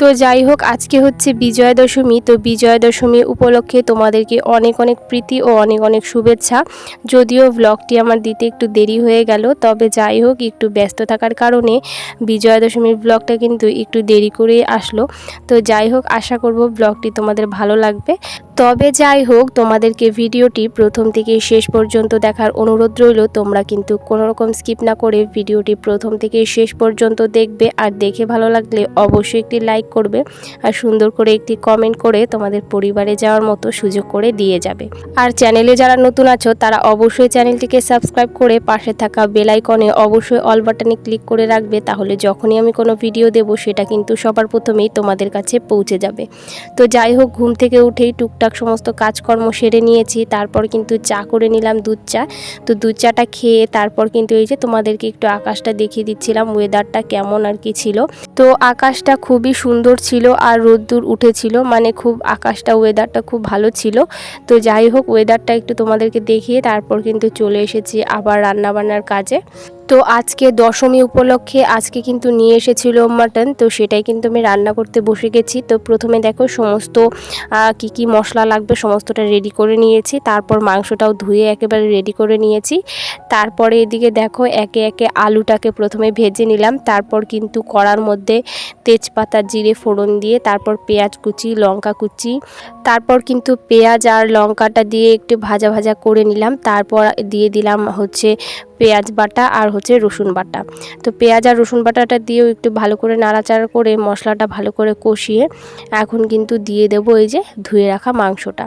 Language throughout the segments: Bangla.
তো যাই হোক, আজকে হচ্ছে বিজয়া দশমী তো বিজয়া দশমী উপলক্ষে তোমাদেরকে অনেক অনেক প্রীতি ও অনেক অনেক শুভেচ্ছা। যদিও ব্লগটি আমার দিতে একটু দেরি হয়ে গেল, তবে যাই হোক, একটু ব্যস্ত থাকার কারণে বিজয়া দশমীর ব্লগটা কিন্তু একটু দেরি করে আসলো। তো যাই হোক, আশা করব ব্লগটি তোমাদের ভালো লাগবে। তবে যাই হোক, তোমাদেরকে ভিডিওটি প্রথম থেকে শেষ পর্যন্ত দেখার অনুরোধ রইল। তোমরা কিন্তু কোনো রকম স্কিপ না করে ভিডিওটি প্রথম থেকে শেষ পর্যন্ত দেখবে। আর দেখে ভালো লাগলে অবশ্যই একটি লাইক করবে আর সুন্দর করে একটি কমেন্ট করে তোমাদের পরিবারে যাওয়ার মতো সুযোগ করে দিয়ে যাবে। আর চ্যানেলে যারা নতুন আছো, তারা অবশ্যই চ্যানেলটিকে সাবস্ক্রাইব করে পাশে থাকা বেল আইকনে অবশ্যই অল বাটনে ক্লিক করে রাখবে। তাহলে যখনই আমি কোনো ভিডিও দেব, সেটা কিন্তু সবার প্রথমেই তোমাদের কাছে পৌঁছে যাবে। তো যাই হোক, ঘুম থেকে উঠেই টুকটাক সমস্ত কাজকর্ম সেরে নিয়েছি, তারপর কিন্তু চা করে নিলাম দুধ চা। তো দুধ চাটা খেয়ে তারপর কিন্তু এই যে তোমাদেরকে একটু আকাশটা দেখিয়ে দিচ্ছিলাম ওয়েদারটা কেমন আর কি ছিল। তো আকাশটা খুবই সুন্দর ছিল আর রোদ্দুর উঠেছিল মানে খুব আকাশটা ওয়েদারটা খুব ভালো ছিল। তো যাই হোক ওয়েদারটা একটু তোমাদেরকে দেখিয়ে তারপর কিন্তু চলে এসেছি আবার রান্নাবান্নার কাজে। তো আজকে দশমী উপলক্ষে আজকে কিন্তু নিয়ে এসেছিল মাটন, তো সেটাই কিন্তু আমি রান্না করতে বসে গেছি। তো প্রথমে দেখো সমস্ত কি কি মশলা লাগবে সমস্তটা রেডি করে নিয়েছি। তারপর মাংসটাও ধুয়ে একেবারে রেডি করে নিয়েছি। তারপরে এদিকে দেখো একে একে আলুটাকে প্রথমে ভেজে নিলাম। তারপর কিন্তু কড়ার মধ্যে তেজপাতা, জিরে, ফোড়ন দিয়ে তারপর পেঁয়াজ কুচি, লঙ্কা কুচি, তারপর কিন্তু পেঁয়াজ আর লঙ্কাটা দিয়ে একটু ভাজা ভাজা করে নিলাম। তারপর দিয়ে দিলাম হচ্ছে পেঁয়াজ বাটা আর হচ্ছে রসুন বাটা। তো পেঁয়াজ আর রসুন বাটাটা দিয়েও একটু ভালো করে নাড়াচাড়া করে মশলাটা ভালো করে কষিয়ে এখন কিন্তু দিয়ে দেবো এই যে ধুয়ে রাখা মাংসটা।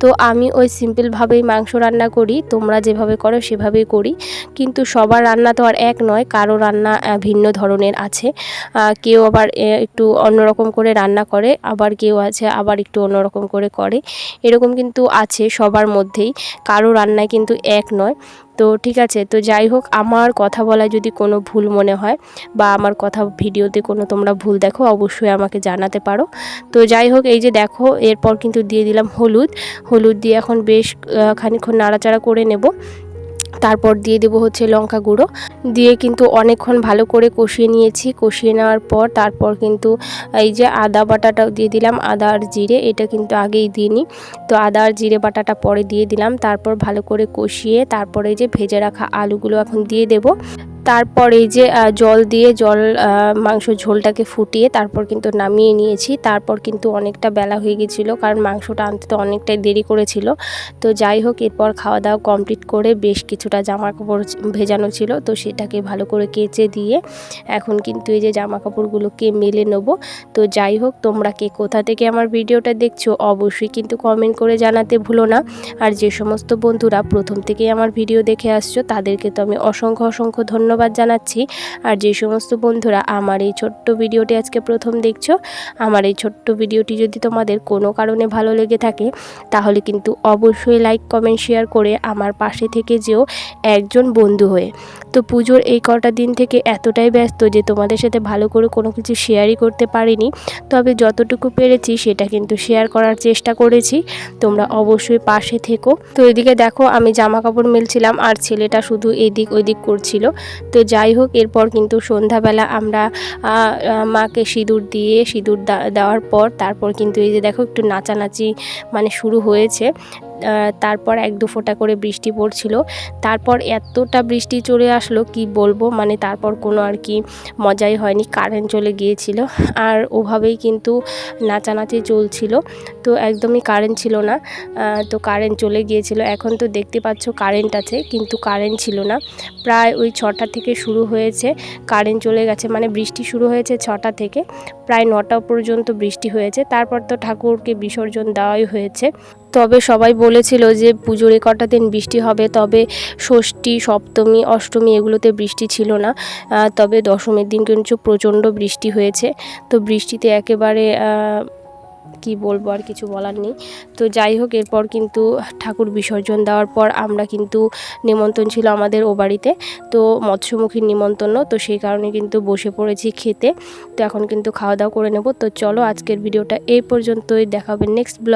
তো আমি ওই সিম্পলভাবেই মাংস রান্না করি, তোমরা যেভাবে করো সেভাবেই করি। কিন্তু সবার রান্না তো আর এক নয়, কারও রান্না ভিন্ন ধরনের আছে। কেউ আবার একটু অন্যরকম করে রান্না করে, আবার কেউ আছে আবার একটু অন্যরকম করে করে। এরকম কিন্তু আছে সবার মধ্যেই, কারও রান্নায় কিন্তু এক নয়। তো ঠিক আছে, তো যাই হোক, আমার কথা বলায় যদি কোনো ভুল মনে হয় বা আমার কথা ভিডিওতে কোনো তোমরা ভুল দেখো, অবশ্যই আমাকে জানাতে পারো। তো যাই হোক, এই যে দেখো, এরপর কিন্তু দিয়ে দিলাম হলুদ। হলুদ দিয়ে এখন বেশ খানিক্ষণ নাড়াচাড়া করে নেব। তারপর দিয়ে দেবো হচ্ছে লঙ্কা গুঁড়ো। দিয়ে কিন্তু অনেকক্ষণ ভালো করে কষিয়ে নিয়েছি। কষিয়ে নেওয়ার পর তারপর কিন্তু এই যে আদা বাটাটাও দিয়ে দিলাম, আদা আর জিরে। এটা কিন্তু আগেই দিইনি তো আদা আর জিরে বাটাটা পরে দিয়ে দিলাম। তারপর ভালো করে কষিয়ে তারপরে যে ভেজে রাখা আলুগুলো এখন দিয়ে দেব। তারপর এই যে জল দিয়ে জল মাংস ঝোলটাকে ফুটিয়ে তারপর কিন্তু নামিয়ে নিয়েছি। তারপর কিন্তু অনেকটা বেলা হয়ে গেছিল, কারণ মাংসটা আনতে তো অনেকটাই দেরি করেছিল। তো যাই হোক, এরপর খাওয়া দাওয়া কমপ্লিট করে বেশ কিছুটা জামা কাপড় ভেজানো ছিল, তো সেটাকে ভালো করে কেচে দিয়ে এখন কিন্তু এই যে জামা কাপড়গুলোকে মেলে নেব। তো যাই হোক, তোমরা কে কোথা থেকে আমার ভিডিওটা দেখছ, অবশ্যই কিন্তু কমেন্ট করে জানাতে ভুলো না। আর যে সমস্ত বন্ধুরা প্রথম থেকেই আমার ভিডিও দেখে আসছো, তাদেরকে তো আমি অসংখ্য অসংখ্য ধন্যবাদ। জানাচ্ছি। আর যে সমস্ত বন্ধুরা আমার এই ছোট্ট ভিডিওটি আজকে প্রথম দেখছ, আমার এই ছোট্ট ভিডিওটি যদি তোমাদের কোনো কারণে ভালো লেগে থাকে, তাহলে কিন্তু অবশ্যই লাইক, কমেন্ট, শেয়ার করে আমার পাশে থেকে যেও একজন বন্ধু হয়ে। তো পুজোর এই কটা দিন থেকে এতটাই ব্যস্ত যে তোমাদের সাথে ভালো করে কোনো কিছু শেয়ারই করতে পারিনি। তবে যতটুকু পেরেছি সেটা কিন্তু শেয়ার করার চেষ্টা করেছি, তোমরা অবশ্যই পাশে থেকো। তো এদিকে দেখো আমি জামা কাপড় মেলছিলাম আর ছেলেটা শুধু এদিক ওইদিক করছিল। তো যাই হোক, এরপর কিন্তু সন্ধ্যাবেলা আমরা মাকে সিঁদুর দিয়ে, সিঁদুর দেওয়ার পর তারপর কিন্তু এই যে দেখো একটু নাচানাচি মানে শুরু হয়েছে। তারপর এক দু ফোঁটা করে বৃষ্টি পড়ছিল। তারপর এতটা বৃষ্টি চলে আসলো, কি বলব? মানে তারপর কোনো আর কি মজাই হয়নি কারেন্ট চলে গিয়েছিল। আর ওভাবেই কিন্তু নাচানাচি চলছিল। তো একদমই কারেন্ট ছিল না। তো কারেন্ট চলে গিয়েছিল। এখন তো দেখতে পাচ্ছ কারেন্ট আছে, কিন্তু কারেন্ট ছিল না। প্রায় ওই ছটা থেকে শুরু হয়েছে কারেন্ট চলে গেছে। মানে বৃষ্টি শুরু হয়েছে ছটা থেকে। প্রায় নটা পর্যন্ত বৃষ্টি হয়েছে। তারপর তো ঠাকুরকে বিসর্জন দেওয়াই হয়েছে। তবে সবাই বলেছিল যে পুজোর এ কটা দিন বৃষ্টি হবে, তবে ষষ্ঠী, সপ্তমী, অষ্টমী এগুলোতে বৃষ্টি ছিল না। তবে দশমীর দিন কিন্তু প্রচণ্ড বৃষ্টি হয়েছে। তো বৃষ্টিতে একেবারে কি বলব আর কিছু বলার নেই। তো যাই হোক, এরপর কিন্তু ঠাকুর বিসর্জন দেওয়ার পর আমরা কিন্তু নিমন্ত্রণ ছিল আমাদের ও বাড়িতে। তো মৎস্যমুখীর নিমন্ত্রণ, তো সেই কারণে কিন্তু বসে পড়েছি খেতে। তো এখন কিন্তু খাওয়া দাওয়া করে নেব। তো চলো আজকের ভিডিওটা এই পর্যন্তই। দেখাবে নেক্সট ব্লগ